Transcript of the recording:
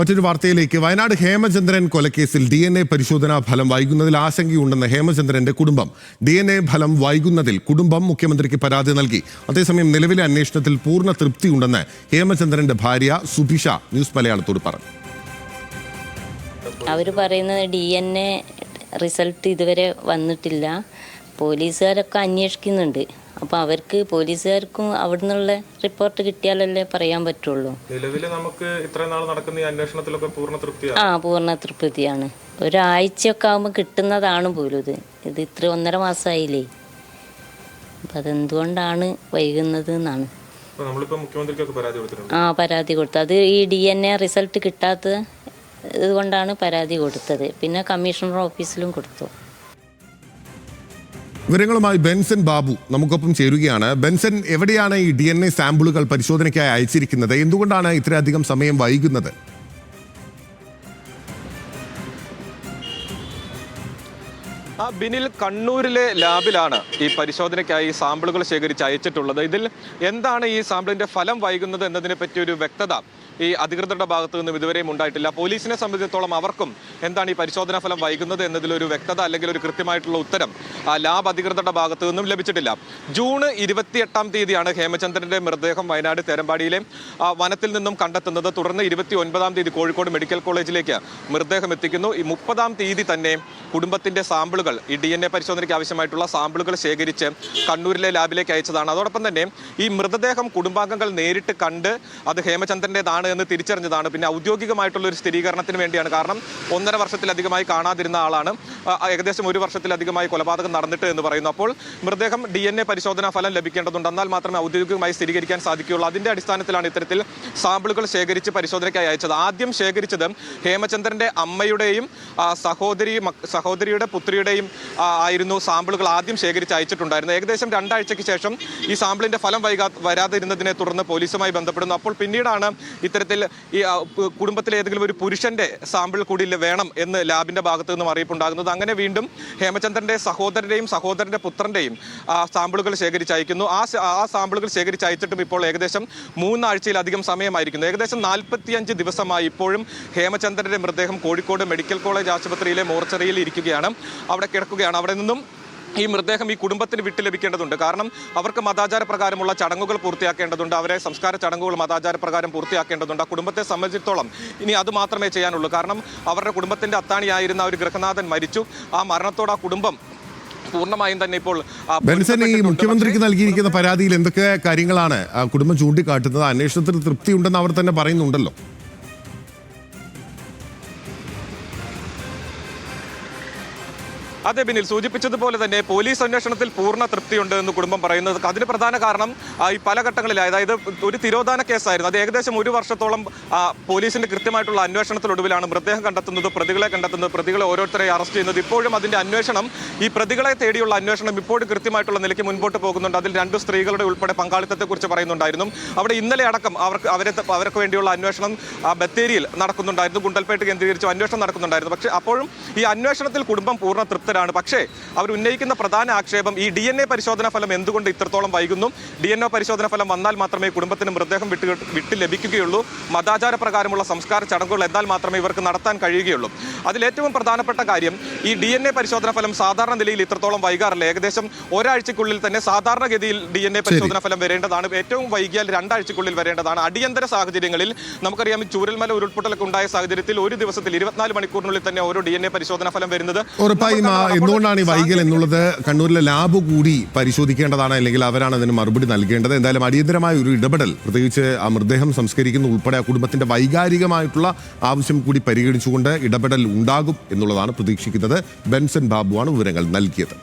മറ്റൊരു വാർത്തയിലേക്ക്. വയനാട് ഹേമചന്ദ്രൻ കൊലക്കേസിൽ ഡി എൻ എ പരിശോധനാ ഫലം വൈകുന്നതിൽ ആശങ്കയുണ്ടെന്ന് ഹേമചന്ദ്രന്റെ കുടുംബം. ഡി എൻ എ ഫലം വൈകുന്നതിൽ കുടുംബം മുഖ്യമന്ത്രിക്ക് പരാതി നൽകി. അതേസമയം നിലവിലെ അന്വേഷണത്തിൽ പൂർണ തൃപ്തിയുണ്ടെന്ന് ഹേമചന്ദ്രന്റെ ഭാര്യ സുഭിഷ ന്യൂസ് മലയാളത്തോട് പറഞ്ഞു. അവർ പറയുന്നത് ഡി എൻ എ റിസൾട്ട് ഇതുവരെ വന്നിട്ടില്ല. പോലീസുകാരൊക്കെ അന്വേഷിക്കുന്നുണ്ട്. അപ്പോൾ അവർക്ക് പോലീസുകാർക്കും അവിടെ നിന്നുള്ള റിപ്പോർട്ട് കിട്ടിയാലല്ലേ പറയാൻ പറ്റുള്ളൂ. നിലവിൽ നമുക്ക് ഇത്ര നാൾ നടക്കുന്ന ഈ അന്വേഷണത്തിലൊക്കെ പൂർണ തൃപ്തിയാണ് ആ പൂർണ തൃപ്തിയാണ്. ഒരാഴ്ചയൊക്കെ ആകുമ്പോൾ കിട്ടുന്നതാണ് പോലും ഇത്. ഇത് ഇത്ര ഒന്നര മാസമായില്ലേ അപ്പം അതെന്തുകൊണ്ടാണ് വൈകുന്നത് എന്നാണ് ആ പരാതി കൊടുത്തു. അത് ഈ ഡി എൻ എ റിസൾട്ട് കിട്ടാത്ത ഇതുകൊണ്ടാണ് പരാതി കൊടുത്തത്. പിന്നെ കമ്മീഷണർ ഓഫീസിലും കൊടുത്തു. വിവരങ്ങളുമായി ബെൻസൻ ബാബു നമുക്കൊപ്പം ചേരുകയാണ്. ബെൻസൻ എവിടെയാണ് ഈ ഡി എൻ എ സാമ്പിളുകൾ പരിശോധനയ്ക്കായി അയച്ചിരിക്കുന്നത്? എന്തുകൊണ്ടാണ് ഇത്രയധികം സമയം വൈകുന്നത്? ആ ബിനിൽ കണ്ണൂരിലെ ലാബിലാണ് ഈ പരിശോധനയ്ക്കായി സാമ്പിളുകൾ ശേഖരിച്ച് അയച്ചിട്ടുള്ളത്. ഇതിൽ എന്താണ് ഈ സാമ്പിളിന്റെ ഫലം വൈകുന്നത് എന്നതിനെ പറ്റി ഒരു വ്യക്തത ഈ അധികൃതരുടെ ഭാഗത്തു നിന്നും ഇതുവരെയും ഉണ്ടായിട്ടില്ല. പോലീസിനെ സംബന്ധിച്ചിടത്തോളം അവർക്കും എന്താണ് ഈ പരിശോധനാ ഫലം വൈകുന്നത് എന്നതിലൊരു വ്യക്തത അല്ലെങ്കിൽ ഒരു കൃത്യമായിട്ടുള്ള ഉത്തരം ലാബ് അധികൃതരുടെ ഭാഗത്തു നിന്നും ലഭിച്ചിട്ടില്ല. ജൂൺ ഇരുപത്തിയെട്ടാം തീയതിയാണ് ഹേമചന്ദ്രന്റെ മൃതദേഹം വയനാട് തേരമ്പാടിയിലെ വനത്തിൽ നിന്നും കണ്ടെത്തുന്നത്. തുടർന്ന് ഇരുപത്തി ഒൻപതാം തീയതി കോഴിക്കോട് മെഡിക്കൽ കോളേജിലേക്ക് മൃതദേഹം എത്തിക്കുന്നു. ഈ മുപ്പതാം തീയതി തന്നെ കുടുംബത്തിന്റെ സാമ്പിളുകൾ ഈ ഡി എൻ എ പരിശോധനയ്ക്ക് ആവശ്യമായിട്ടുള്ള സാമ്പിളുകൾ ശേഖരിച്ച് കണ്ണൂരിലെ ലാബിലേക്ക് അയച്ചതാണ്. അതോടൊപ്പം തന്നെ ഈ മൃതദേഹം കുടുംബാംഗങ്ങൾ നേരിട്ട് കണ്ട് അത് ഹേമചന്ദ്രന്റെതാണ് എന്ന് തിരിച്ചറിഞ്ഞതാണ്. പിന്നെ ഔദ്യോഗികമായിട്ടുള്ള ഒരു സ്ഥിരീകരണത്തിന് വേണ്ടിയാണ്. കാരണം ഒന്നര വർഷത്തിലധികമായി കാണാതിരുന്ന ആളാണ്. ഏകദേശം ഒരു വർഷത്തിലധികമായി കൊലപാതകം നടന്നിട്ട് എന്ന് പറയുന്നു. അപ്പോൾ മൃതദേഹം ഡി എൻ എ പരിശോധനാ ഫലം ലഭിക്കേണ്ടതുണ്ട്. എന്നാൽ മാത്രമേ ഔദ്യോഗികമായി സ്ഥിരീകരിക്കാൻ സാധിക്കുകയുള്ളൂ. അതിന്റെ അടിസ്ഥാനത്തിലാണ് ഇത്തരത്തിൽ സാമ്പിളുകൾ ശേഖരിച്ച് പരിശോധനയ്ക്കായി അയച്ചത്. ആദ്യം ശേഖരിച്ചത് ഹേമചന്ദ്രന്റെ അമ്മയുടെയും സഹോദരി സഹോദരിയുടെ പുത്രിയുടെയും ആയിരുന്നു സാമ്പിളുകൾ ആദ്യം ശേഖരിച്ച് അയച്ചിട്ടുണ്ടായിരുന്നത്. ഏകദേശം രണ്ടാഴ്ചയ്ക്ക് ശേഷം ഈ സാമ്പിളിന്റെ ഫലം വൈകാ വരാതിരുന്നതിനെ തുടർന്ന് പോലീസുമായി ബന്ധപ്പെടുന്നു. അപ്പോൾ പിന്നീടാണ് ഇത്തരത്തിൽ ഈ കുടുംബത്തിലെ ഏതെങ്കിലും ഒരു പുരുഷന്റെ സാമ്പിൾ കൂടി വേണം എന്ന് ലാബിന്റെ ഭാഗത്തു നിന്നും അറിയിപ്പുണ്ടാകുന്നത്. അങ്ങനെ വീണ്ടും ഹേമചന്ദ്രന്റെ സഹോദരന്റെയും സഹോദരന്റെ പുത്രന്റെയും സാമ്പിളുകൾ ശേഖരിച്ചയക്കുന്നു ആ ആ സാമ്പിളുകൾ ശേഖരിച്ചയച്ചിട്ടും ഇപ്പോൾ ഏകദേശം മൂന്നാഴ്ചയിലധികം സമയമായിരിക്കുന്നു. ഏകദേശം നാൽപ്പത്തിയഞ്ച് ദിവസമായി ഇപ്പോഴും ഹേമചന്ദ്രന്റെ മൃതദേഹം കോഴിക്കോട് മെഡിക്കൽ കോളേജ് ആശുപത്രിയിലെ മോർച്ചറിയിൽ ഇരിക്കുകയാണ്. അവിടെ കിടക്കുകയാണ്. അവിടെ നിന്നും ഈ മൃതദേഹം ഈ കുടുംബത്തിന് വിട്ടു ലഭിക്കേണ്ടതുണ്ട്. കാരണം അവർക്ക് മതാചാര പ്രകാരമുള്ള ചടങ്ങുകൾ പൂർത്തിയാക്കേണ്ടതുണ്ട്. അവരെ സംസ്കാര ചടങ്ങുകൾ മതാചാര പ്രകാരം പൂർത്തിയാക്കേണ്ടതുണ്ട്. ആ കുടുംബത്തെ സംബന്ധിച്ചിടത്തോളം ഇനി അത് മാത്രമേ ചെയ്യാനുള്ളൂ. കാരണം അവരുടെ കുടുംബത്തിന്റെ അത്താണിയായിരുന്ന ഒരു ഗൃഹനാഥൻ മരിച്ചു. ആ മരണത്തോട് ആ കുടുംബം പൂർണമായും തന്നെ ഇപ്പോൾ ബെൻസൻ ഈ മുഖ്യമന്ത്രിക്ക് നൽകിയിരിക്കുന്ന പരാതിയിൽ എന്തൊക്കെ കാര്യങ്ങളാണ് ആ കുടുംബം ചൂണ്ടിക്കാട്ടുന്നത്? അന്വേഷണത്തിൽ തൃപ്തിയുണ്ടെന്ന് അവർ തന്നെ പറയുന്നുണ്ടല്ലോ. അതെ ബിനിൽ സൂചിപ്പിച്ചതുപോലെ തന്നെ പോലീസ് അന്വേഷണത്തിൽ പൂർണ തൃപ്തിയുണ്ട് എന്ന് കുടുംബം പറയുന്നത് അതിന് പ്രധാന കാരണം ഈ പല ഘട്ടങ്ങളിലായി അതായത് ഒരു തിരോധാന കേസായിരുന്നു. അത് ഏകദേശം ഒരു വർഷത്തോളം പോലീസിന്റെ കൃത്യമായിട്ടുള്ള അന്വേഷണത്തിനൊടുവിലാണ് മൃതദേഹം കണ്ടെത്തുന്നത് പ്രതികളെ കണ്ടെത്തുന്നത് പ്രതികളെ ഓരോരുത്തരെ അറസ്റ്റ് ചെയ്യുന്നത്. ഇപ്പോഴും അതിന്റെ അന്വേഷണം ഈ പ്രതികളെ തേടിയുള്ള അന്വേഷണം ഇപ്പോഴും കൃത്യമായിട്ടുള്ള നിലയ്ക്ക് മുൻപോട്ട് പോകുന്നുണ്ട്. അതിൽ രണ്ട് സ്ത്രീകളുടെ ഉൾപ്പെടെ പങ്കാളിത്തത്തെക്കുറിച്ച് പറയുന്നുണ്ടായിരുന്നു. അവിടെ ഇന്നലെ അടക്കം അവർക്ക് അവരെ അവർക്ക് വേണ്ടിയുള്ള അന്വേഷണം ബത്തേരിയിൽ നടക്കുന്നുണ്ടായിരുന്നു. ഗുണ്ടൽപേട്ട് കേന്ദ്രീകരിച്ച് അന്വേഷണം നടക്കുന്നുണ്ടായിരുന്നു. പക്ഷേ അപ്പോഴും ഈ അന്വേഷണത്തിൽ കുടുംബം പൂർണ തൃപ്തരാണ് പക്ഷേ അവർ ഉന്നയിക്കുന്ന പ്രധാന ആക്ഷേപം ഈ ഡി എൻ എ പരിശോധന ഫലം എന്തുകൊണ്ട് ഇത്രത്തോളം വൈകുന്നു? ഡി എൻ പരിശോധന ഫലം വന്നാൽ മാത്രമേ കുടുംബത്തിന് മൃതദേഹം വിട്ട് വിട്ട് ലഭിക്കുകയുള്ളൂ. മതാചാര പ്രകാരമുള്ള സംസ്കാര ചടങ്ങുകൾ എന്നാൽ മാത്രമേ ഇവർക്ക് നടത്താൻ കഴിയുകയുള്ളൂ. അതിലേറ്റവും പ്രധാനപ്പെട്ട കാര്യം ഈ ഡി എൻ എ പരിശോധന ഫലം സാധാരണ നിലയിൽ ഇത്രത്തോളം വൈകാറില്ല. ഏകദേശം ഒരാഴ്ചക്കുള്ളിൽ തന്നെ സാധാരണഗതിയിൽ ഡി എൻ എ പരിശോധന ഫലം വരേണ്ടതാണ്. ഏറ്റവും വൈകിയാൽ രണ്ടാഴ്ചക്കുള്ളിൽ വരേണ്ടതാണ്. അടിയന്തര സാഹചര്യങ്ങളിൽ നമുക്കറിയാം ഈ ചൂരൽമല ഉരുൾപൊട്ടലൊക്കെ ഉണ്ടായ സാഹചര്യത്തിൽ ഒരു ദിവസത്തിൽ ഇരുപത്തിനാല് മണിക്കൂറിനുള്ളിൽ തന്നെ ഓരോ ഡി എൻ എ പരിശോധന ഫലം വരുന്നത് ഉറപ്പായും ആ, എന്തുകൊണ്ടാണ് ഈ വൈകൽ എന്നുള്ളത് കണ്ണൂരിലെ ലാബ് കൂടി പരിശോധിക്കേണ്ടതാണ് അല്ലെങ്കിൽ അവരാണ് അതിന് മറുപടി നൽകേണ്ടത്? എന്തായാലും അടിയന്തരമായ ഒരു ഇടപെടൽ പ്രത്യേകിച്ച് ആ മൃതദേഹം സംസ്കരിക്കുന്ന ഉൾപ്പെടെ ആ കുടുംബത്തിന്റെ വൈകാരികമായിട്ടുള്ള ആവശ്യം കൂടി പരിഗണിച്ചുകൊണ്ട് ഇടപെടൽ ഉണ്ടാകും എന്നുള്ളതാണ് പ്രതീക്ഷിക്കുന്നത്. ബെൻസൻ ബാബുവാണ് വിവരങ്ങൾ നൽകിയത്.